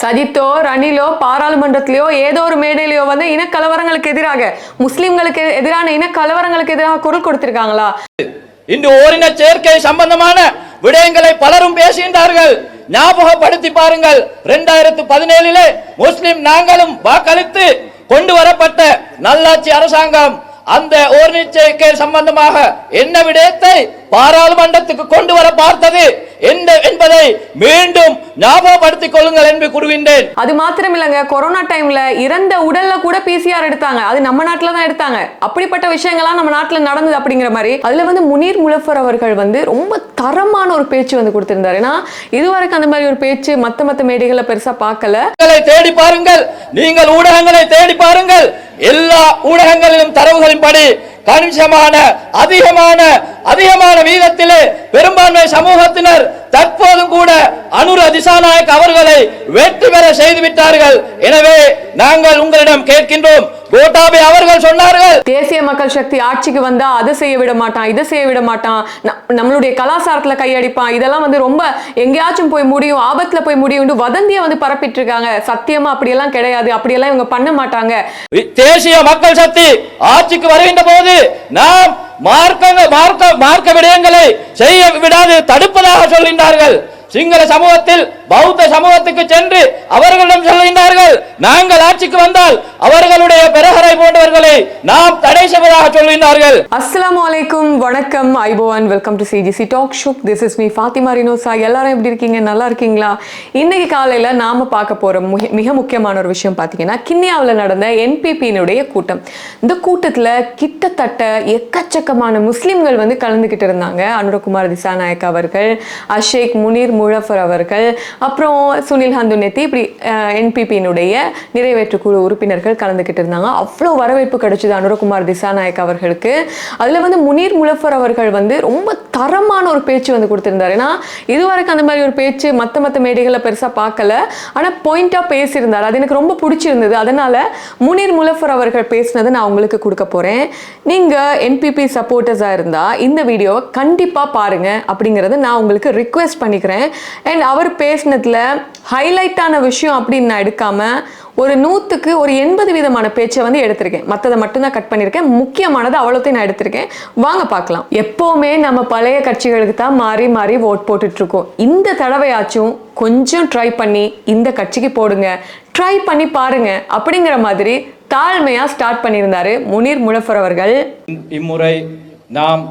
சஜித்தோ ரணிலோ பாராளுமன்றத்திலேயோ ஏதோ ஒரு மேடையிலையோ வந்து இனக்கலவரங்களுக்கு எதிராக முஸ்லிம்களுக்கு எதிரான இனக்கலவரங்களுக்கு எதிராக குரல் கொடுத்திருக்காங்களா? இன்று ஓரின சேர்க்கை சம்பந்தமான விடயங்களை பலரும் பேசுகின்றார்கள். ஞாபகப்படுத்தி பாருங்கள் இரண்டாயிரத்து பதினேழிலே முஸ்லிம் நாங்களும் வாக்களித்து கொண்டு வரப்பட்ட நல்லாட்சி அரசாங்கம் அந்த ஓரின சேர்க்கை சம்பந்தமாக என்ன விடயத்தை பாராளுமன்றத்துக்கு கொண்டு வர பார்த்தது என்ன என்பதை மீண்டும் ஞாபகப்படுத்திக் கொள்ளுங்கள் என்று கூறுகின்றேன். அது மாத்திரம் இல்லைங்க கொரோனா டைம்ல இறந்த உடல்ல கூட பிசிஆர் எடுத்தாங்க. அது நம்ம நாட்டுல தான் எடுத்தாங்க. அப்படிப்பட்ட விஷயங்கள்லாம் நம்ம நாட்டுல நடந்தது அப்படிங்கிற மாதிரி அதுல வந்து முனீர் முலஃபர் அவர்கள் வந்து ரொம்ப தரமான ஒரு பேச்சு வந்து கொடுத்திருந்தாரு. ஏன்னா இதுவரைக்கும் அந்த மாதிரி ஒரு பேச்சு மத்த மத்த மேடைகள்ல பெருசா பார்க்கல. தேடி பாருங்கள். நீங்கள் ஊடகங்களை தேடி பாருங்கள். எல்லா ஊடகங்களிலும் தரவுகளின்படி கணிசமான அதிகமான அதிகமான வீதத்திலே பெரும்பான்மை சமூகத்தினர் தற்போதும் கூட அனுர திசாநாயக் அவர்களை வெற்றி பெற செய்து விட்டார்கள் எனவே நாங்கள் உங்களிடம் கேட்கின்றோம். கோட்டாபே அவர்கள் சொன்னார்கள் மக்கள் சக்தி ஆட்சிக்கு வந்தா அதை செய்ய விட மாட்டான் இதை செய்ய விட மாட்டான் நம்மளுடைய கலாச்சாரத்துல கையடிப்பான் இதெல்லாம் வந்து ரொம்ப எங்கேயாச்சும் போய் முடியும் ஆபத்துல போய் முடியும் வதந்தியை வந்து பரப்பிட்டு இருக்காங்க சத்தியமா அப்படியெல்லாம் கிடையாது அப்படியெல்லாம் இவங்க பண்ண மாட்டாங்க. தேசிய மக்கள் சக்தி ஆட்சிக்கு வருகின்ற போது நாம் மார்க்க மார்க்க மார்க்க விடயங்களை செய்ய விடாது தடுப்பதாக சொல்கின்றார்கள். சிங்கள சமூகத்தில் பௌத்த சமூகத்துக்கு சென்று அவர்களிடம் சொல்கின்றார்கள் நாங்கள் ஆட்சிக்கு வந்தால் அவர்களுடைய பெருகரை போன்றவர்களை நாம் தடை செய்வதாக சொல்கின்றார்கள். அஸ்ஸலாமு அலைக்கும் வணக்கம். ஐபோவன் welcome to CGC talk ஷுக் this is me Fathima Rinosa எல்லாரும் எப்படி இருக்கீங்க? நல்லா இருக்கீங்களா? இன்னைக்கு காலையில நாம பார்க்க போற மிக முக்கியமான ஒரு விஷயம் பார்த்தீங்கன்னா கிண்ணியாவில் நடந்த என்பிபியினுடைய கூட்டம். இந்த கூட்டத்துல கிட்டத்தட்ட எக்கச்சக்கமான முஸ்லிம்கள் வந்து கலந்துக்கிட்டு இருந்தாங்க. அனுரகுமார் திசாநாயக் அவர்கள் அஷேக் முனீர் முழஃபர் அவர்கள் அப்புறம் சுனில் ஹந்துநெத்தி இப்படி என்பிபியினுடைய நிறைவேற்று குழு உறுப்பினர்கள் கலந்துக்கிட்டு இருந்தாங்க. அவ்வளோ வரவேற்பு கிடைச்சது அனுரகுமார் திசாநாயக் அவர்களுக்கு. அதில் வந்து முனீர் முழஃபர் அவர்கள் வந்து ரொம்ப தரமான ஒரு பேச்சு வந்து கொடுத்திருந்தாரு. ஏன்னா இதுவரைக்கும் அந்த மாதிரி ஒரு பேச்சு மற்ற மற்ற மேடைகளை பெருசாக பார்க்கல. ஆனால் பாயிண்டாக பேசியிருந்தார். அது எனக்கு ரொம்ப பிடிச்சிருந்தது. அதனால் முனீர் முலஃபர் அவர்கள் பேசினதை நான் உங்களுக்கு கொடுக்க போகிறேன் நீங்கள் என்பிபி சப்போர்ட்டர்ஸாக இருந்தால் இந்த வீடியோவை கண்டிப்பாக பாருங்கள் அப்படிங்கிறத நான் உங்களுக்கு ரிக்வெஸ்ட் பண்ணிக்கிறேன். அண்ட் அவர் பேசினதில் ஹைலைட்டான விஷயம் அப்படின்னு நான் எடுக்காமல் ஒரு நூற்றுக்கு ஒரு எண்பது விதமான பேச்சை வந்து எடுத்திருக்கேன். மற்றதை மட்டும்தான் கட் பண்ணியிருக்கேன். முக்கியமானது அவ்வளோத்தையும் நான் எடுத்திருக்கேன். வாங்க பார்க்கலாம். எப்போவுமே நம்ம பழைய கட்சிகளுக்கு தான் மாறி மாறி ஓட் போட்டுட்ருக்கோம். இந்த தடவையாச்சும் கொஞ்சம் ட்ரை பண்ணி இந்த கட்சிக்கு போடுங்க. ட்ரை பண்ணி பாருங்க. அப்படிங்கிற மாதிரி தாழ்மையாக ஸ்டார்ட் பண்ணியிருந்தாரு முனீர் முழஃபர் அவர்கள். இம்முறை நாம்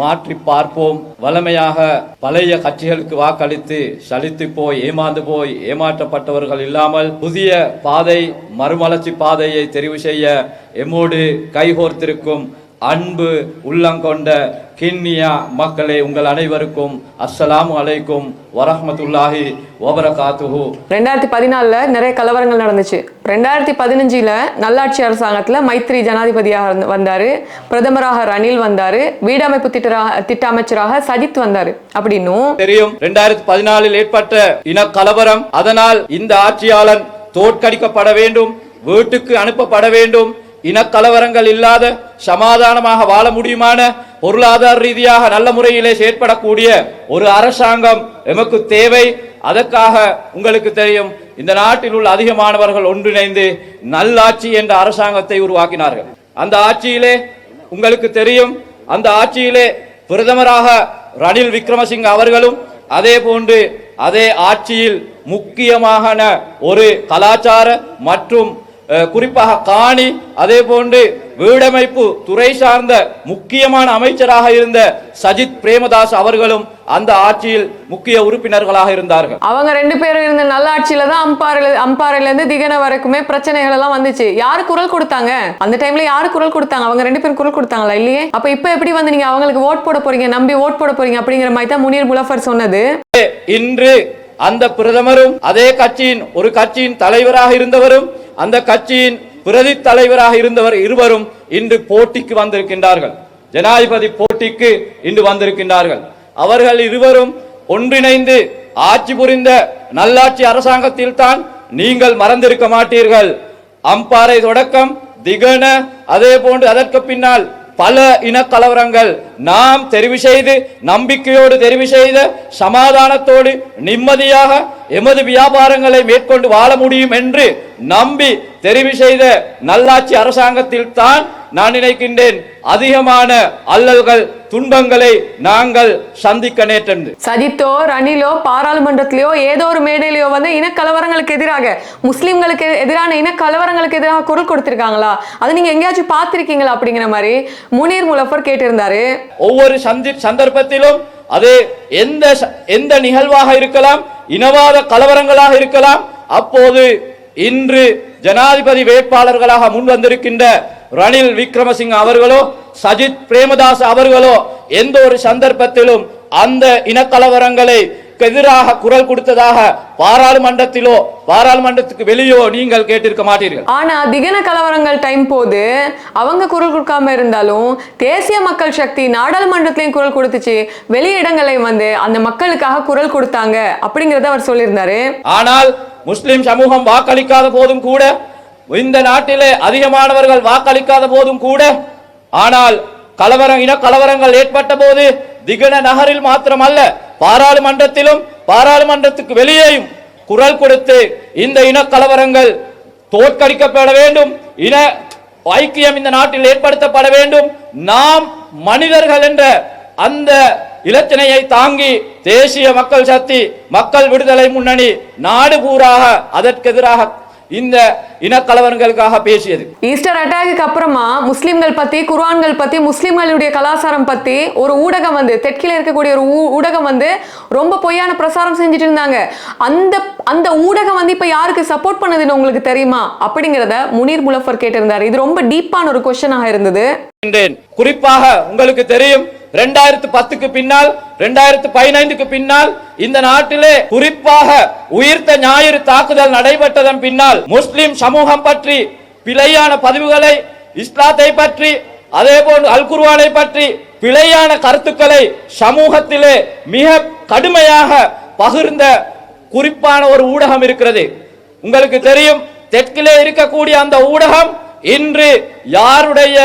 மாற்றி பார்ப்போம். வளமையாக பழைய கட்சிகளுக்கு வாக்களித்து சலித்து போய் ஏமாந்து போய் ஏமாற்றப்பட்டவர்கள் இல்லாமல் புதிய பாதை மறுமலர்ச்சி பாதையை தெரிவு செய்ய எம்மோடு கைகோர்த்திருக்கும் அன்பு உள்ளங்கொண்ட கிண்ணியா மக்களே உங்கள் அனைவருக்கும் அஸ்ஸலாமு அலைக்கும் வரஹ்மத்துல்லாஹி வபரகாத்துஹு. ரெண்டாயிரத்தி பதினாலில் நிறைய கலவரங்கள் நடந்துச்சு. ரெண்டாயிரத்தி பதினஞ்சில் நல்லாட்சி அரசாங்கத்தில் மைத்ரி ஜனாதிபதியாக வந்தாரு. பிரதமராக ரணில் வந்தாரு. வீடமைப்பு திட்ட திட்ட அமைச்சராக சஜித் வந்தாரு. அப்படின்னும் தெரியும் இரண்டாயிரத்தி பதினாலில் ஏற்பட்ட இன கலவரம் அதனால் இந்த ஆட்சியாளன் தோற்கடிக்கப்பட வேண்டும் வீட்டுக்கு அனுப்பப்பட வேண்டும் இனக்கலவரங்கள் இல்லாத சமாதானமாக வாழ முடியுமான பொருளாதார ரீதியாக நல்ல முறையிலே செயற்படக்கூடிய ஒரு அரசாங்கம் எமக்கு தேவை. அதற்காக உங்களுக்கு தெரியும் இந்த நாட்டில் உள்ள அதிகமானவர்கள் ஒன்றிணைந்து நல்லாட்சி என்ற அரசாங்கத்தை உருவாக்கினார்கள். அந்த ஆட்சியிலே உங்களுக்கு தெரியும் அந்த ஆட்சியிலே பிரதமராக ரணில் விக்ரமசிங்க அவர்களும் அதே போன்று அதே ஆட்சியில் முக்கியமான ஒரு கலாச்சார மற்றும் குறிப்பாக காணி அதே போன்று வீடமைப்பு துறை சார்ந்த முக்கியமான அமைச்சராக இருந்த சஜித் பிரேமதாஸ் அவர்களும் அந்த ஆட்சியில் முக்கிய உறுப்பினர்களாக இருந்தார்கள். அவங்க ரெண்டு பேரும் இருந்த நல்லாட்சியில தான் அம்பாறையில அம்பாறையில இருந்து திகன வரைக்குமே பிரச்சனைகள் எல்லாம் வந்துச்சு. யாரு குரல் கொடுத்தாங்க? அந்த டைம்ல யாரு குரல் கொடுத்தாங்க? அவங்க ரெண்டு பேரும் குரல் கொடுத்தாங்களா இல்லையே? அப்ப இப்ப எப்படி வந்து நீங்க அவங்களுக்கு ஓட் போட போறீங்க நம்பி ஓட் போட போறீங்க அப்படிங்கிற மாதிரி தான் முனீர் முலஃபர் சொன்னது. இன்று அந்த பிரதமரும் அதே கட்சியின் ஒரு கட்சியின் தலைவராக இருந்தவரும் அந்த கட்சியின் பிரதி தலைவராக இருந்தவர் இருவரும் இன்று போட்டிக்கு வந்திருக்கின்றார்கள். ஜனாதிபதி போட்டிக்கு இன்று வந்திருக்கின்றார்கள். அவர்கள் இருவரும் ஒன்றிணைந்து ஆட்சி புரிந்த நல்லாட்சி அரசாங்கத்தில் தான் நீங்கள் மறந்திருக்க மாட்டீர்கள். அம்பாறை தொடக்கம் திகன அதே போன்று அதற்கு பின்னால் பல இனக்கலவரங்கள் நாம் தெரிவு செய்து நம்பிக்கையோடு தெரிவு செய்த சமாதானத்தோடு நிம்மதியாக எமது வியாபாரங்களை மேற்கொண்டு வாழ முடியும் என்று நம்பி தெரிவு செய்த நல்லாட்சி அரசாங்கத்தில் தான் நான் நினைக்கின்றேன். அதிகமான அல்லல்கள் துன்பங்களை நாங்கள் சந்திக்க நேர்ந்தது சஜித்தோ ரணிலோ பாராளுமன்றத்திலயோ ஏதோ ஒரு மேடையிலயோ வந்து இனக்கலவரங்களுக்கு எதிராக முஸ்லிம்களுக்கு எதிரான இனக்கலவரங்களுக்கு எதிராக குரல் கொடுத்திருக்காங்களா? அது நீங்க எங்கேயாச்சும் பார்த்திருக்கீங்களா அப்படிங்கிற மாதிரி முனீர் முலஃபர் கேட்டிருந்தாரு. ஒவ்வொரு சந்தி சந்தர்ப்பத்திலும் அது எந்த எந்த நிகழ்வாக இருக்கலாம் இனவாத கலவரங்களாக இருக்கலாம் அப்போது இன்று ஜனாதிபதி வேட்பாளர்களாக முன் வந்திருக்கின்ற ரணில் விக்ரமசிங்க அவர்களோ சஜித் பிரேமதாஸ் அவர்களோ எந்த ஒரு சந்தர்ப்பத்திலும் அந்த இனக்கலவரங்களை எதிராக குரல் கொடுத்ததாக பாராளுமன்றத்திலோ பாராளுமன்றத்துக்கு வெளியோ நீங்கள் கேட்டிருக்க மாட்டீர்கள். ஆனா திகன கலவரங்கள் டைம் போது அவங்க குரல் கொடுக்காம இருந்தாலும் தேசிய மக்கள் சக்தி நாடாளுமன்றத்திலையும் குரல் கொடுத்துச்சு வெளியிடங்களையும் வந்து அந்த மக்களுக்காக குரல் கொடுத்தாங்க அப்படிங்கறத அவர் சொல்லியிருந்தாரு. ஆனால் முஸ்லிம் சமூகம் வாக்களிக்காத போதும் கூட இந்த நாட்டிலே அதிகமானவர்கள் வாக்களிக்காத போதும் கூட ஆனால் கலவரம் இன கலவரங்கள் ஏற்பட்ட போது திகன நகரில் மாத்திரமல்ல பாராளுமன்றத்திலும் பாராளுமன்றத்துக்கு வெளியேயும் குரல் கொடுத்து இந்த இன கலவரங்கள் தோற்கடிக்கப்பட வேண்டும் இன ஐக்கியம் இந்த நாட்டில் ஏற்படுத்தப்பட வேண்டும். நாம் மனிதர்கள் என்ற அந்த இலச்சினையை தாங்கி தேசிய மக்கள் சக்தி மக்கள் விடுதலை முன்னணி நாடு பூராக அதற்கெதிராக இந்த இனக்கலவரங்களுக்காக பேசியது. ஈஸ்டர் அட்டாக்கு அப்புறமா முஸ்லிம்கள் பத்தி குர்ஆன்கள் பத்தி முஸ்லிம்களுடைய கலாச்சாரம் பத்தி ஒரு ஊடகம் வந்து தெற்கில இருக்கக்கூடிய ஒரு ஊடகம் வந்து ரொம்ப பொய்யான பிரசாரம் செஞ்சுட்டு இருந்தாங்க. அந்த அந்த ஊடகம் வந்து இப்ப யாருக்கு சப்போர்ட் பண்ணுதுன்னு உங்களுக்கு தெரியுமா? அப்படிங்கறத முனீர் முலஃபர் கேட்டிருந்தாரு. இது ரொம்ப டீப்பான ஒரு கொஸ்டனாக இருந்தது. குறிப்பாக உங்களுக்கு தெரியும் ரெண்டாயிரத்து பத்துக்கு பின்னால் ரெண்டாயிரத்து பதினைந்துக்கு பின்னால் இந்த நாட்டிலே குறிப்பாக உயிர்த்த ஞாயிறு தாக்குதல் நடைபெற்றதன் பின்னால் முஸ்லிம் சமூகம் பற்றி பிழையான பதிவுகளை இஸ்லாத்தை பற்றி அதே போன்று அல் பற்றி பிழையான கருத்துக்களை சமூகத்திலே மிக கடுமையாக பகிர்ந்த குறிப்பான ஒரு ஊடகம் இருக்கிறது. உங்களுக்கு தெரியும் தெற்கிலே இருக்கக்கூடிய அந்த ஊடகம் இன்று யாருடைய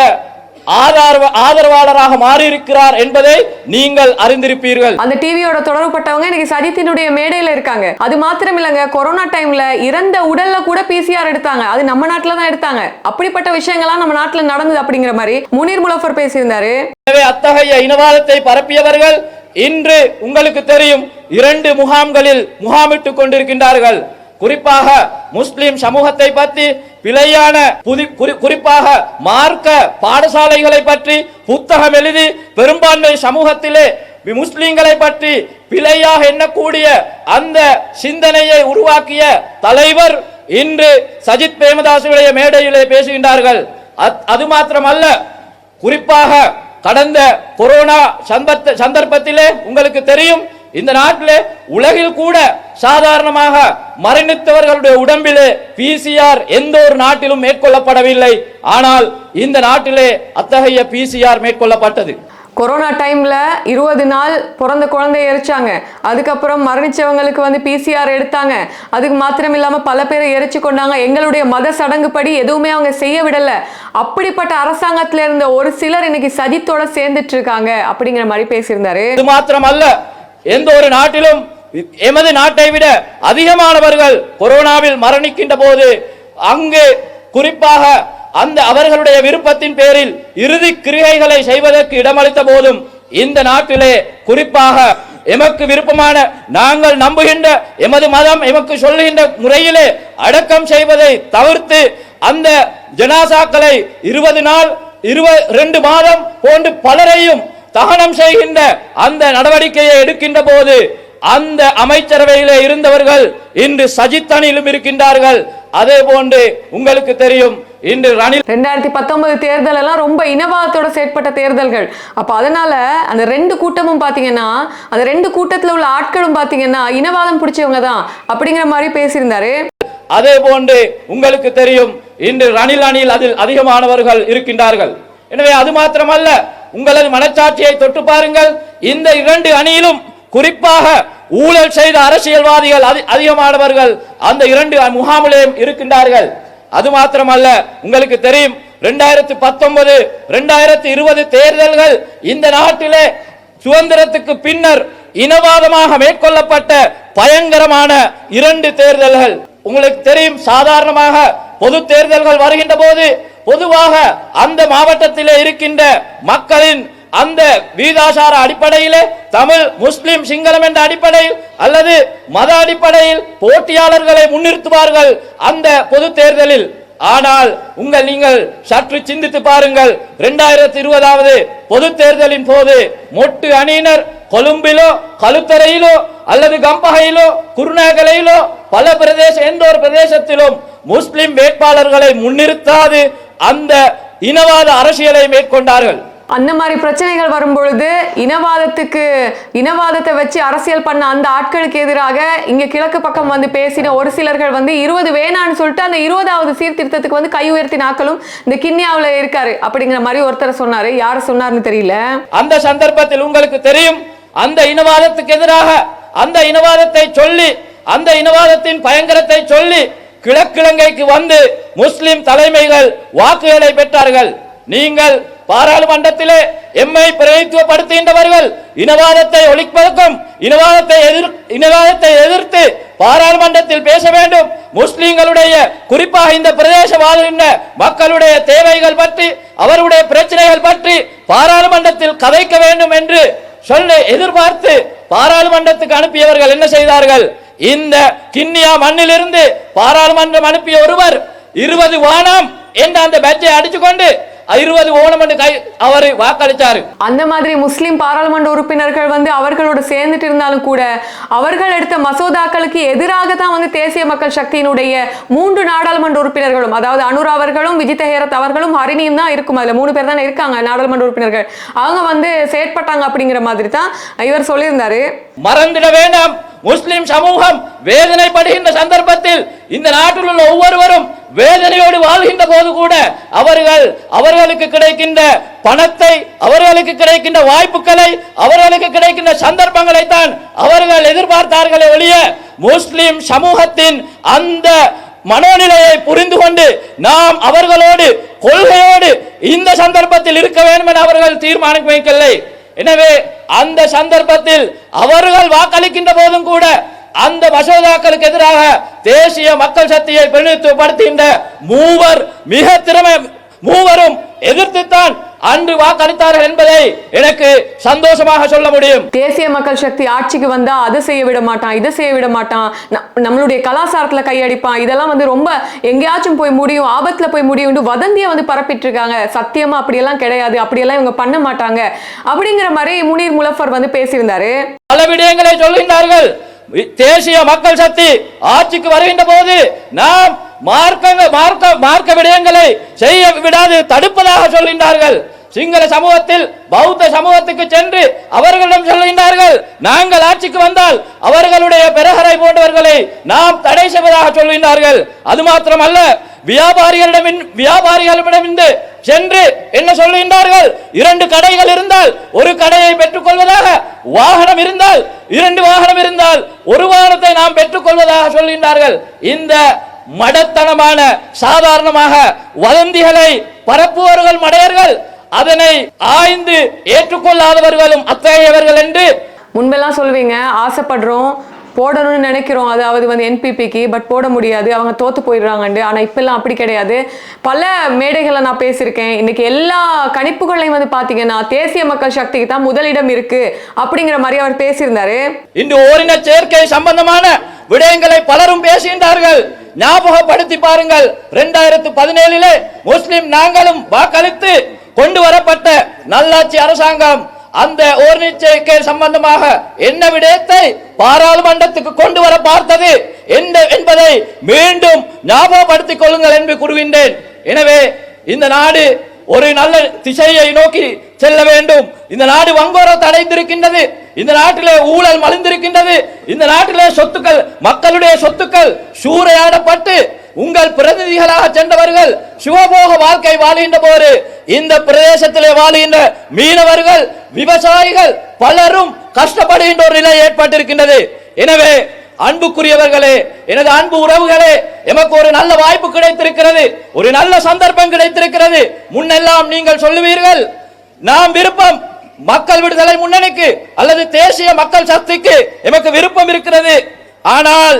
ஆதரவ ஆதரவாளராக மாறியிருக்கிறார் என்பதை நீங்கள் அறிந்திருப்பீர்கள். அந்த டிவியோட தொடர்புப்பட்டவங்க இன்னைக்கு சஜித்தினுடைய மேடையில இருக்காங்க. அது மாத்திரம் இல்லைங்க கொரோனா டைம்ல இறந்த உடல்ல கூட பிசிஆர் எடுத்தாங்க. அது நம்ம நாட்டுல தான் எடுத்தாங்க. அப்படிப்பட்ட விஷயங்கள்லாம் நம்ம நாட்டுல நடந்தது அப்படிங்கிற மாதிரி முனீர் முலஃபர் பேசியிருந்தாரு. எனவே அத்தகைய இனவாதத்தை பரப்பியவர்கள் இன்று உங்களுக்கு தெரியும் இரண்டு முகாம்களில் முகாமிட்டுக் கொண்டிருக்கின்றார்கள். குறிப்பாக முஸ்லிம் சமூகத்தை பற்றி பிழையான புதி குறி- குறிப்பாக மார்க்க பாடசாலைகளை பற்றி புத்தகம் எழுதி பெரும்பான்மை சமூகத்திலே முஸ்லிம்களை பற்றி பிழையாக எண்ணக்கூடிய அந்த சிந்தனையை உருவாக்கிய தலைவர் இன்று சஜித் பிரேமதாசுடைய மேடையிலே பேசுகின்றார்கள். அத்- அது மாத்திரமல்ல குறிப்பாக கடந்த கொரோனா சந்தர்ப்பத்திலே உங்களுக்கு தெரியும் இந்த நாட்டிலே உலகில் கூட சாதாரணமாக மரணித்தவர்களுடைய உடம்பிலே பிசிஆர் எந்த ஒரு நாட்டிலும் மேற்கொள்ளப்படவில்லை. ஆனால் இந்த நாட்டிலே அத்தகைய பிசிஆர் மேற்கொள்ளப்பட்டது. கொரோனா டைம்ல இருபது நாள் பிறந்த குழந்தைய எரிச்சாங்க. அதுக்கப்புறம் மரணிச்சவங்களுக்கு வந்து பிசிஆர் எடுத்தாங்க. அதுக்கு மாத்திரம் இல்லாம பல பேரை எரிச்சு கொண்டாங்க. எங்களுடைய மத சடங்குப்படி எதுவுமே அவங்க செய்ய விடல. அப்படிப்பட்ட அரசாங்கத்துல இருந்த ஒரு சிலர் இன்னைக்கு சஜித்தோட சேர்ந்துட்டு இருக்காங்க அப்படிங்கிற மாதிரி பேசியிருந்தாரு. இது மாத்திரமல்ல எந்த ஒரு நாட்டிலும் எமது நாட்டை விட அதிகமானவர்கள் கொரோனாவில் மரணிக்கின்ற போது அங்கு குறிப்பாக அந்த அவர்களுடைய விருப்பத்தின் பேரில் இறுதி கிரிகைகளை செய்வதற்கு இடமளித்த போதும் இந்த நாட்டிலே குறிப்பாக எமக்கு விருப்பமான நாங்கள் நம்புகின்ற எமது மதம் எமக்கு சொல்லுகின்ற முறையிலே அடக்கம் செய்வதை தவிர்த்து அந்த ஜனாசாக்களை இருபது நாள் இருபது ரெண்டு மாதம் போன்று பலரையும் தகனம் செய்கின்ற அந்த நடவடிக்கையை எடுக்கின்ற போது அந்த அமைச்சரவையிலே இருந்தவர்கள் இன்று சஜித் அணியிலும் இருக்கின்றார்கள். அதே போன்று உங்களுக்கு தெரியும் இன்று ரணில் ரெண்டாயிரத்தி பத்தொன்பது தேர்தல் எல்லாம் ரொம்ப இனவாதத்தோட செயற்பட்ட தேர்தல்கள். அப்ப அதனால அந்த ரெண்டு கூட்டமும் பாத்தீங்கன்னா அந்த ரெண்டு கூட்டத்துல உள்ள ஆட்களும் பாத்தீங்கன்னா இனவாதம் பிடிச்சவங்க தான் அப்படிங்கிற மாதிரி பேசியிருந்தாரு. அதே போன்று உங்களுக்கு தெரியும் இன்று ரணில் அணியில் அதில் அதிகமானவர்கள் இருக்கின்றார்கள். எனவே அது மாத்திரமல்ல உங்களது மனச்சாட்சியை தொட்டு பாருங்கள். இந்த இரண்டு அணியிலும் குறிப்பாக ஊழல் செய்த அரசியல்வாதிகள் அதி- அதிகமானவர்கள் அந்த இரண்டு முகாமிலேயும் இருக்கின்றார்கள். அது மாத்திரமல்ல உங்களுக்கு தெரியும் ரெண்டாயிரத்தி பத்தொன்பது ரெண்டாயிரத்தி இருபது தேர்தல்கள் இந்த நாட்டிலே சுதந்திரத்துக்கு பின்னர் இனவாதமாக மேற்கொள்ளப்பட்ட பயங்கரமான இரண்டு தேர்தல்கள். உங்களுக்கு தெரியும் சாதாரணமாக பொது தேர்தல்கள் வருகின்ற போது பொதுவாக அந்த மாவட்டத்திலே இருக்கின்ற மக்களின் அந்த வீதாசார அடிப்படையிலே தமிழ் முஸ்லிம் சிங்களம் என்ற அடிப்படையில் அல்லது மத அடிப்படையில் போட்டியாளர்களை முன்னிறுத்துவார்கள் அந்த பொது தேர்தலில். ஆனால் உங்கள் நீங்கள் சற்று சிந்தித்து பாருங்கள். இரண்டாயிரத்தி இருபதாவது பொது தேர்தலின் போது மொட்டு அணியினர் கொழும்பிலோ கழுத்தரையிலோ அல்லது கம்பகையிலோ குருநாகலையிலோ பல பிரதேச எந்த ஒரு பிரதேசத்திலும் முஸ்லிம் வேட்பாளர்களை முன்னிறுத்தாது அந்த இனவாத அரசியலை மேற்கொண்டார்கள். அந்த மாதிரி பிரச்சனைகள் வரும்பொழுது இனவாதத்துக்கு இனவாதத்தை வச்சு அரசியல் பண்ண அந்த ஆட்களுக்கு எதிராக இங்க கிழக்கு பக்கம் வந்து பேசின ஒரு சிலர்கள் வந்து இருபது வேணான்னு சொல்லிட்டு அந்த இருபதாவது சீர்திருத்தத்துக்கு வந்து கை உயர்த்தின ஆட்களும் இந்த கிண்ணியாவுல இருக்காரு. அப்படிங்கிற மாதிரி ஒருத்தர் சொன்னாரு. யார் சொன்னாருன்னு தெரியல. அந்த சந்தர்ப்பத்தில் உங்களுக்கு தெரியும் அந்த இனவாதத்துக்கு எதிராக அந்த இனவாதத்தை சொல்லி அந்த இனவாதத்தின் பயங்கரத்தை சொல்லி கிழக்கிழங்கைக்கு வந்து முஸ்லிம் தலைமைகள் வாக்குகளை பெற்றார்கள். நீங்கள் பாராளுமன்றத்திலே எம்மை பிரதித்துவப்படுத்துகின்றவர்கள் இனவாதத்தை ஒழிப்பதற்கும் இனவாதத்தை எதிர் இனவாதத்தை எதிர்த்து பாராளுமன்றத்தில் பேச வேண்டும். முஸ்லிம்களுடைய குறிப்பாக இந்த பிரதேச வாழ்கின்ற மக்களுடைய தேவைகள் பற்றி அவருடைய பிரச்சனைகள் பற்றி பாராளுமன்றத்தில் கதைக்க வேண்டும் என்று சொல்ல எதிர்பார்த்து பாராளுமன்றத்துக்கு அனுப்பியவர்கள் என்ன செய்தார்கள்? இந்த கிண்ணியா மண்ணிலிருந்து பாராளுமன்றம் அனுப்பிய ஒருவர் இருபது வானம் என்ற அந்த பேட்சை அடிச்சுக்கொண்டு இருபது ஓணம் என்று கை அவர் வாக்களித்தார் அந்த மாதிரி முஸ்லிம் பாராளுமன்ற உறுப்பினர்கள் வந்து அவர்களோட சேர்ந்துட்டு இருந்தாலும் கூட அவர்கள் எடுத்த மசோதாக்களுக்கு எதிராக தான் வந்து தேசிய மக்கள் சக்தியினுடைய மூன்று நாடாளுமன்ற உறுப்பினர்களும் அதாவது அனுரா அவர்களும் விஜித ஹேரத் அவர்களும் ஹரிணியும் தான் இருக்கும். அதுல மூணு பேர் தானே இருக்காங்க நாடாளுமன்ற உறுப்பினர்கள். அவங்க வந்து செயற்பட்டாங்க அப்படிங்கிற மாதிரி தான் இவர் சொல்லியிருந்தாரு. மறந்திட வேண்டாம். முஸ்லிம் சமூகம் வேதனைப்படுகின்ற சந்தர்ப்பத்தில் இந்த நாட்டில் உள்ள ஒவ்வொருவரும் வேதனையோடு வாழ்கின்ற போது கூட அவர்கள் அவர்களுக்கு கிடைக்கின்ற பணத்தை அவர்களுக்கு கிடைக்கின்ற வாய்ப்புகளை அவர்களுக்கு கிடைக்கின்ற சந்தர்ப்பங்களை தான் அவர்கள் எதிர்பார்த்தார்களே ஒழிய முஸ்லிம் சமூகத்தின் அந்த மனோநிலையை புரிந்து கொண்டு நாம் அவர்களோடு கொள்கையோடு இந்த சந்தர்ப்பத்தில் இருக்க வேண்டும் என அவர்கள் தீர்மானம் வைக்கவில்லை எனவே அந்த சந்தர்ப்பத்தில் அவர்கள் வாக்களிக்கின்ற போதும் கூட அந்த மசோதாக்களுக்கு எதிராக தேசிய மக்கள் சக்தியை பிரதிநிதித்துவப்படுத்துகின்ற மூவர் மிக திறமை மூவரும் எதிர்த்துத்தான் அன்று வாக்களித்தார்கள் என்பதை எனக்கு சந்தோஷமாக சொல்ல முடியும். தேசிய மக்கள் சக்தி ஆட்சிக்கு வந்தா அதை செய்ய விட மாட்டான் இதை செய்ய விட மாட்டான் நம்மளுடைய கலாச்சாரத்துல கையடிப்பான் இதெல்லாம் வந்து ரொம்ப எங்கேயாச்சும் போய் முடியும் ஆபத்துல போய் முடியும்னு வதந்தியை வந்து பரப்பிட்டு இருக்காங்க சத்தியமா அப்படியெல்லாம் கிடையாது அப்படியெல்லாம் இவங்க பண்ண மாட்டாங்க. அப்படிங்கிற மாதிரி முனீர் முலஃபர் வந்து பேசியிருந்தாரு. பல விடயங்களை சொல்கின்றார்கள் தேசிய மக்கள் சக்தி ஆட்சிக்கு வருகின்ற போது நாம் மார்க்க மார்க்க மார்க்க விடயங்களை செய்ய விடாது தடுப்பதாக சொல்கின்றார்கள் சிங்கள சமூகத்தில் பௌத்த சமூகத்துக்கு சென்று அவர்களிடம் சொல்கின்றார்கள் நாங்கள் ஆட்சிக்கு வந்தால் அவர்களுடைய பெருகரை போன்றவர்களை நாம் தடை செய்வதாக சொல்கின்றார்கள். அது மாத்திரமல்ல வியாபாரிகளிடம் வியாபாரிகளிடமிருந்து சென்று என்ன சொல்கின்றார்கள்? இரண்டு கடைகள் இருந்தால் ஒரு கடையை பெற்றுக் கொள்வதாக வாகனம் இருந்தால் இரண்டு வாகனம் இருந்தால் ஒரு வாகனத்தை நாம் பெற்றுக் கொள்வதாக சொல்கின்றார்கள். இந்த மடத்தனமான சாதாரணமாக வதந்திகளை பரப்புவர்கள் மடையர்கள் அதனை ஆய்ந்து ஏற்றுக்கொள்ளாதவர்களும் அத்தகையவர்கள் என்று முன்பெல்லாம் சொல்லுவீங்க ஆசைப்படுறோம் போடணும்னு நினைக்கிறோம் அதாவது வந்து என்பிபிக்கு பட் போட முடியாது அவங்க தோத்து போயிடுறாங்கண்டு ஆனால் இப்பெல்லாம் அப்படி கிடையாது. பல மேடைகளை நான் பேசியிருக்கேன். இன்னைக்கு எல்லா கணிப்புகளையும் வந்து பார்த்தீங்கன்னா தேசிய மக்கள் சக்திக்கு தான் முதலிடம் இருக்கு அப்படிங்கிற மாதிரி அவர் பேசியிருந்தாரு. இன்று ஓரின சேர்க்கை சம்பந்தமான விடயங்களை பலரும் பேசுகின்றார்கள். ஞாபகப்படுத்தி பாருங்கள் இரண்டாயிரத்து பதினேழிலே முஸ்லிம் நாங்களும் வாக்களித்து கொண்டு வரப்பட்ட நல்லாட்சி அரசாங்கம் அந்த ஓரின சம்பந்தமாக என்ன விடயத்தை பாராளுமன்றத்துக்கு கொண்டு வர பார்த்தது என்ன என்பதை மீண்டும் ஞாபகப்படுத்திக் கொள்ளுங்கள் என்று கூறுகின்றேன். எனவே இந்த நாடு ஒரு நல்ல திசையை நோக்கி செல்ல வேண்டும். இந்த நாடு வங்கோரம் தடைந்திருக்கின்றது. இந்த நாட்டிலே ஊழல் மலிந்திருக்கின்றது. இந்த நாட்டிலே சொத்துக்கள் மக்களுடைய சொத்துக்கள் சூறையாடப்பட்டு உங்கள் பிரதிநிதிகளாக சென்றவர்கள் சுகபோக வாழ்க்கை வாழ்கின்ற போது இந்த பிரதேசத்திலே வாழுகின்ற மீனவர்கள் விவசாயிகள் பலரும் கஷ்டப்படுகின்ற ஒரு நிலை ஏற்பட்டிருக்கின்றது. எனவே அன்புக்குரியவர்களே எனது அன்பு உறவுகளே எமக்கு ஒரு நல்ல வாய்ப்பு கிடைத்திருக்கிறது ஒரு நல்ல சந்தர்ப்பம் கிடைத்திருக்கிறது. முன்னெல்லாம் நீங்கள் சொல்லுவீர்கள் நாம் விருப்பம் மக்கள் விடுதலை முன்னணிக்கு அல்லது தேசிய மக்கள் சக்திக்கு எமக்கு விருப்பம் இருக்கிறது. ஆனால்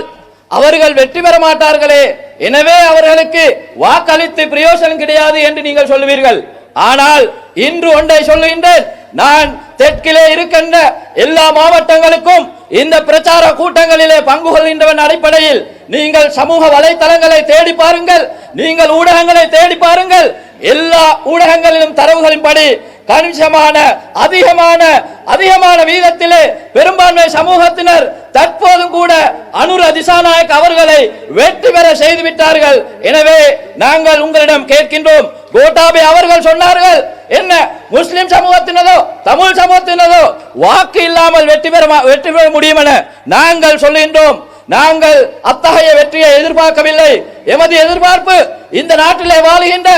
அவர்கள் வெற்றி பெற மாட்டார்களே. எனவே அவர்களுக்கு வாக்களித்து பிரயோசனம் கிடையாது என்று நீங்கள் சொல்லுவீர்கள். ஆனால் இன்று ஒன்றை சொல்லுகின்றேன். நான் தெற்கிலே இருக்கின்ற எல்லா மாவட்டங்களுக்கும் இந்த பிரச்சார கூட்டங்களிலே பங்கு கொள்கின்றவன் அடிப்படையில் நீங்கள் சமூக வலைத்தளங்களை தேடி பாருங்கள். நீங்கள் ஊடகங்களை தேடி பாருங்கள். எல்லா ஊடகங்களிலும் தரவுகளின்படி கணிசமான அதிகமான அதிகமான வீதத்திலே பெரும்பான்மை சமூகத்தினர் தற்போதும் கூட அனுர திசாநாயக் அவர்களை வெற்றி பெற செய்து விட்டார்கள். எனவே நாங்கள் உங்களிடம் கேட்கின்றோம் கோட்டாபி அவர்கள் சொன்னார்கள் என்ன முஸ்லிம் சமூகத்தினதோ தமிழ் சமூகத்தினதோ வாக்கு இல்லாமல் வெற்றி பெற மா- வெற்றி பெற முடியும் என நாங்கள் சொல்கின்றோம் நாங்கள் அத்தகைய வெற்றியை எதிர்பார்க்கவில்லை. எமது எதிர்பார்ப்பு இந்த நாட்டிலே வாழுகின்ற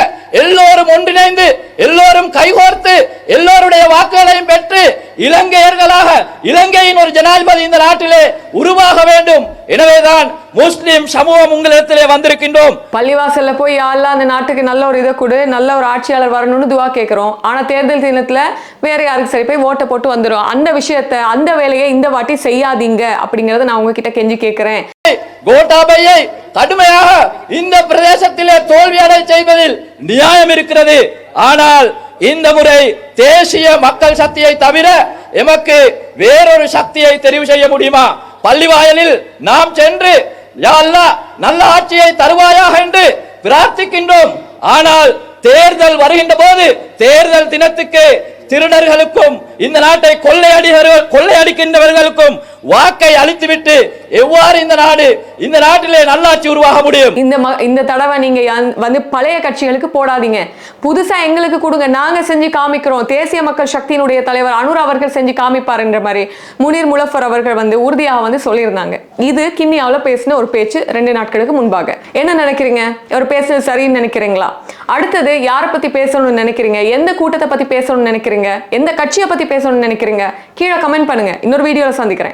எல்லோரும் ஒன்றிணைந்து எல்லோரும் கைகோர்த்து எல்லோருடைய வாக்குகளையும் பெற்று இலங்கையர்களாக இலங்கையின் ஒரு ஜனாதிபதி இந்த நாட்டிலே உருவாக வேண்டும். எனவேதான் முஸ்லிம் சமூகம் உங்களிடத்திலே வந்திருக்கின்றோம். பள்ளிவாசல்ல போய் யாரெல்லாம் அந்த நாட்டுக்கு நல்ல ஒரு இதை கொடு நல்ல ஒரு ஆட்சியாளர் வரணும்னு துவா கேட்குறோம். ஆனா தேர்தல் தினத்துல வேற யாருக்கு சரி? போய் ஓட்டை போட்டு வந்துடும் அந்த விஷயத்த அந்த வேலையை இந்த வாட்டி செய்யாதீங்க அப்படிங்கறத நான் உங்ககிட்ட கெஞ்சி கேட்கிறேன் கோட்டாபையை கடுமையாக இந்த பிரதேசத்திலே தோல்வியடை செய்வதில் நியாயம் இருக்கிறது. ஆனால் இந்த முறை தேசிய மக்கள் சக்தியை தவிர எமக்கு வேறொரு சக்தியை தெரிவு செய்ய முடியுமா? பள்ளிவாயலில் நாம் சென்று யா நல்ல ஆட்சியை தருவாயாக என்று பிரார்த்திக்கின்றோம். ஆனால் தேர்தல் வருகின்ற போது தேர்தல் தினத்துக்கு திருடர்களுக்கும் இந்த நாட்டை கொள்ளையடிகள் கொள்ளையடிக்கின்றவர்களுக்கும் வாக்கை அளித்துவிட்டு எவ்வாறு இந்த நாடு இந்த நாட்டிலே நல்லாட்சி உருவாக முடியும்? இந்த இந்த தடவை நீங்க வந்து பழைய கட்சிகளுக்கு போடாதீங்க. புதுசா எங்களுக்கு கொடுங்க. நாங்க செஞ்சு காமிக்கிறோம். தேசிய மக்கள் சக்தியினுடைய தலைவர் அனுர் அவர்கள் செஞ்சு காமிப்பாருன்ற மாதிரி முனீர் முலஃபர் அவர்கள் வந்து உறுதியாக வந்து சொல்லியிருந்தாங்க. இது கிண்ணியாவில் பேசின ஒரு பேச்சு ரெண்டு நாட்களுக்கு முன்பாக. என்ன நினைக்கிறீங்க? அவர் பேசுனது சரின்னு நினைக்கிறீங்களா? அடுத்தது யாரை பத்தி பேசணும்னு நினைக்கிறீங்க? எந்த கூட்டத்தை பத்தி பேசணும்னு நினைக்கிறீங்க? எந்த கட்சியை பத்தி பேசணும்னு நினைக்கிறீங்க? கீழே கமெண்ட் பண்ணுங்க. இன்னொரு வீடியோல சந்திக்கிறேன்.